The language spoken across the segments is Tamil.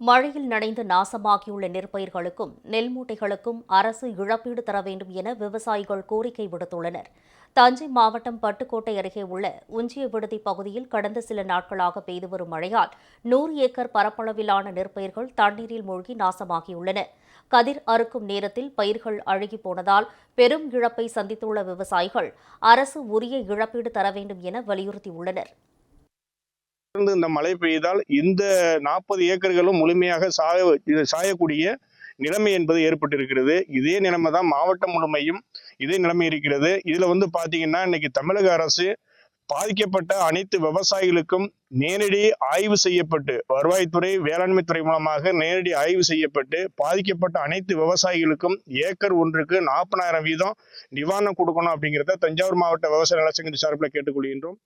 மழையில் நனைந்து நாசமாகியுள்ள நெற்பயிர்களுக்கும் நெல் மூட்டைகளுக்கும் அரசு இழப்பீடு தர வேண்டும் என விவசாயிகள் கோரிக்கை விடுத்துள்ளனர். தஞ்சை மாவட்டம் பட்டுக்கோட்டை அருகே உள்ள உஞ்சிய விடுதி பகுதியில் கடந்த சில நாட்களாக பெய்து வரும் மழையால் நூறு ஏக்கர் பரப்பளவிலான நெற்பயிர்கள் தண்ணீரில் மூழ்கி நாசமாகியுள்ளன. கதிர் அறுக்கும் நேரத்தில் பயிர்கள் அழுகி போனதால் பெரும் இழப்பை சந்தித்துள்ள விவசாயிகள் அரசு உரிய இழப்பீடு தர வேண்டும் என வலியுறுத்தியுள்ளனர். தொடர்ந்து இந்த மழை பெய்தால் இந்த நாற்பது ஏக்கர்களும் முழுமையாக சாய சாயக்கூடிய நிலைமை என்பது ஏற்பட்டிருக்கிறது. இதே நிலைமை தான் மாவட்டம் முழுமையும் இதே நிலைமை இருக்கிறது. இதுல வந்து பாத்தீங்கன்னா இன்னைக்கு தமிழக அரசு பாதிக்கப்பட்ட அனைத்து விவசாயிகளுக்கும் நேரடி ஆய்வு செய்யப்பட்டு வருவாய்த்துறை வேளாண்மை துறை மூலமாக நேரடி ஆய்வு செய்யப்பட்டு பாதிக்கப்பட்ட அனைத்து விவசாயிகளுக்கும் ஏக்கர் ஒன்றுக்கு நாற்பதாயிரம் வீதம் நிவாரணம் கொடுக்கணும் அப்படிங்கிறத தஞ்சாவூர் மாவட்ட விவசாய நலச்சங்கத்தின் சார்பில் கேட்டுக்கொள்கின்றோம்.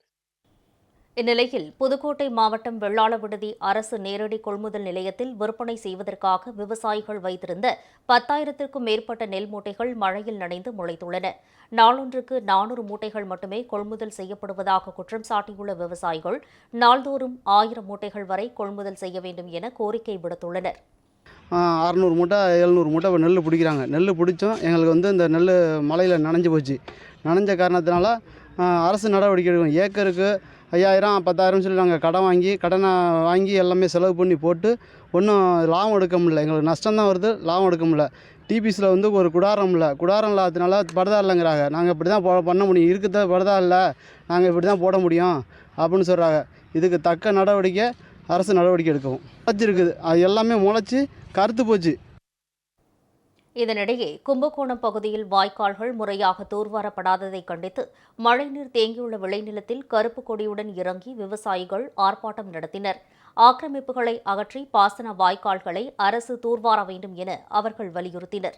இந்நிலையில் புதுக்கோட்டை மாவட்டம் வெள்ளாள விடுதி அரசு நேரடி கொள்முதல் நிலையத்தில் விற்பனை செய்வதற்காக விவசாயிகள் வைத்திருந்த பத்தாயிரத்திற்கும் மேற்பட்ட நெல் மூட்டைகள் மழையில் நனைந்து முளைத்துள்ளன. நாளொன்றுக்கு நானூறு மூட்டைகள் மட்டுமே கொள்முதல் செய்யப்படுவதாக குற்றம் சாட்டியுள்ள விவசாயிகள் நாள்தோறும் ஆயிரம் மூட்டைகள் வரை கொள்முதல் செய்ய வேண்டும் என கோரிக்கை விடுத்துள்ளனர். அறநூறு மூட்டை எழுநூறு மூட்டை இப்போ நெல் பிடிக்கிறாங்க. நெல் பிடிச்சோம் எங்களுக்கு வந்து இந்த நெல் மழையில் நனைஞ்சு போச்சு. நனைஞ்ச காரணத்தினால அரசு நடவடிக்கை எடுக்கணும். ஏக்கருக்கு ஐயாயிரம் பத்தாயிரம் சொல்லி நாங்கள் கடன் வாங்கி கடனை வாங்கி எல்லாமே செலவு பண்ணி போட்டு ஒன்றும் லாபம் எடுக்க முடியல. எங்களுக்கு நஷ்டம் தான் வருது லாபம் எடுக்க முடியல. டிபிஸில் வந்து ஒரு குடாரம் இல்லை. குடாரம் இல்லாததுனால படுதா இல்லைங்கிறாங்க. நாங்கள் இப்படி தான் போ பண்ண முடியும். இருக்கிறத படுதா இல்லை. நாங்கள் இப்படி தான் போட முடியும் அப்படின்னு சொல்கிறாங்க இதுக்கு தக்க நடவடிக்கை அரசு நடவடிக்கை எடுக்கவும். முளைச்சிருக்குது அது எல்லாமே முளைச்சி கருத்து போச்சு. இதனிடையே கும்பகோணம் பகுதியில் வாய்க்கால்கள் முறையாக தூர்வாரப்படாததை கண்டித்து மழைநீர் தேங்கியுள்ள விளைநிலத்தில் கருப்பு கொடியுடன் இறங்கி விவசாயிகள் ஆர்ப்பாட்டம் நடத்தினர். ஆக்கிரமிப்புகளை அகற்றி பாசன வாய்க்கால்களை அரசு தூர்வார வேண்டும் என அவர்கள் வலியுறுத்தினர்.